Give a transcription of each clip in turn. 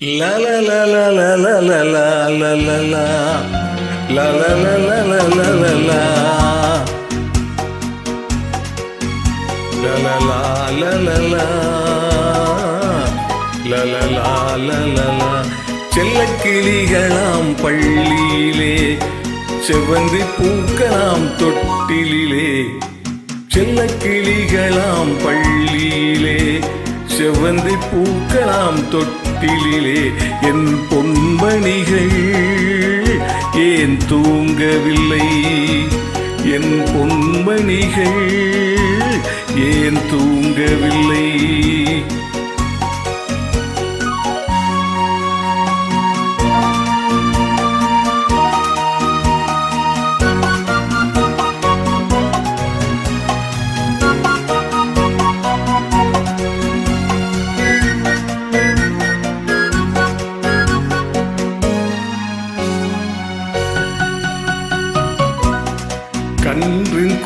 La la la la la la la la la la la La la la la la la la la La la la la la la La la la la la la செல்லக்கிளிகளாம் பள்ளியிலே செவ்வந்தி பூக்கலாம் தொட்டிலே செல்லக்கிளிகளாம் பள்ளியிலே செவ்வந்தி பூக்கலாம் காட்டிலே என் பொன்மணிகள் ஏன் தூங்கவில்லை? என் பொன்மணிகள் ஏன் தூங்கவில்லை?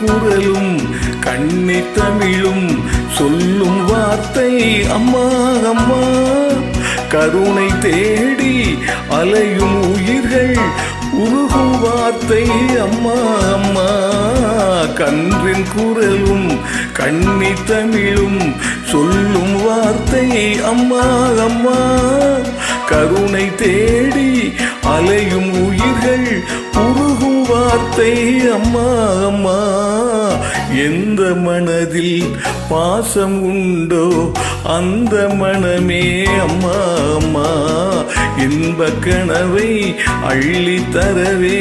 குரலும் கண்ணி தமிழும் சொல்லும் வார்த்தை அம்மா அம்மா. கருணை தேடி அலையும் உயிர்கள் உருகும் வார்த்தை அம்மா அம்மா. கன்றின் குரலும் கண்ணி தமிழும் சொல்லும் வார்த்தை அம்மா அம்மா. கருணை தேடி அலையும் உயிர்கள் உருகும் வார்த்தை அம்மா அம்மா. எந்த மனதில் பாசம் உண்டோ அந்த மனமே அம்மா அம்மா. இன்ப கனவை அள்ளி தரவே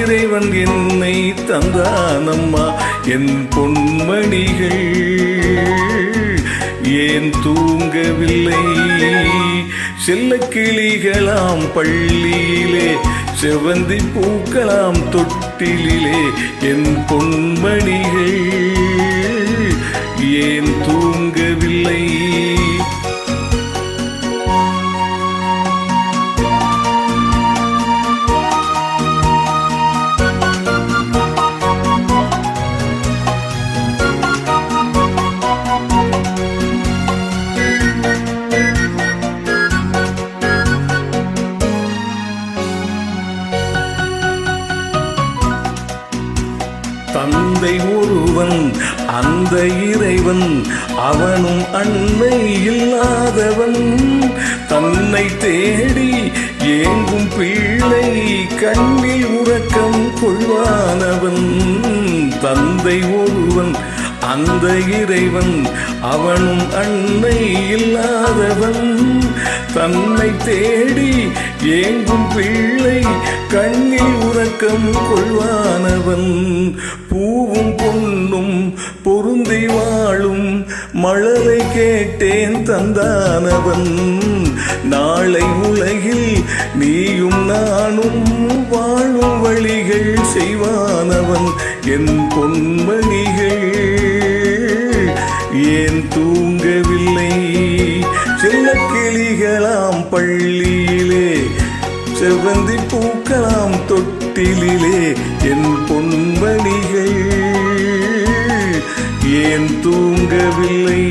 இறைவன் என்னை தந்தானம்மா என் பொன்மணிகள் ஏன் தூங்கவில்லை? செல்ல கிளிகளாம் பள்ளியிலே செவந்தி பூக்கலாம் தொட்டிலே என் பொன்மணிகள். ஏன் தூங்க தந்தை ஒருவன் அந்த இறைவன் அவனும் அன்னை இல்லாதவன் தன்னை தேடி ஏங்கும் பிள்ளை கண்ணில் உறக்கம் கொள்வானவன். தந்தை ஒருவன் அந்த இறைவன் அவனும் அன்னை இல்லாதவன் தன்னை தேடி ஏங்கும் பிள்ளை கண்ணில் உறக்கம் கொள்வானவன். பூவும் பொன்னும் பொருந்தி வாழும். மலரை கேட்டேன் தந்தானவன். நாளை உலகில் நீயும் நானும் வாழும் வழிகள் செய்வானவன். என் பொன்மணிகள் ஏன் தூ செவ்வந்தி பூக்கலாம் தொட்டிலே என் பொன்மணிகள் ஏன் தூங்கவில்லை?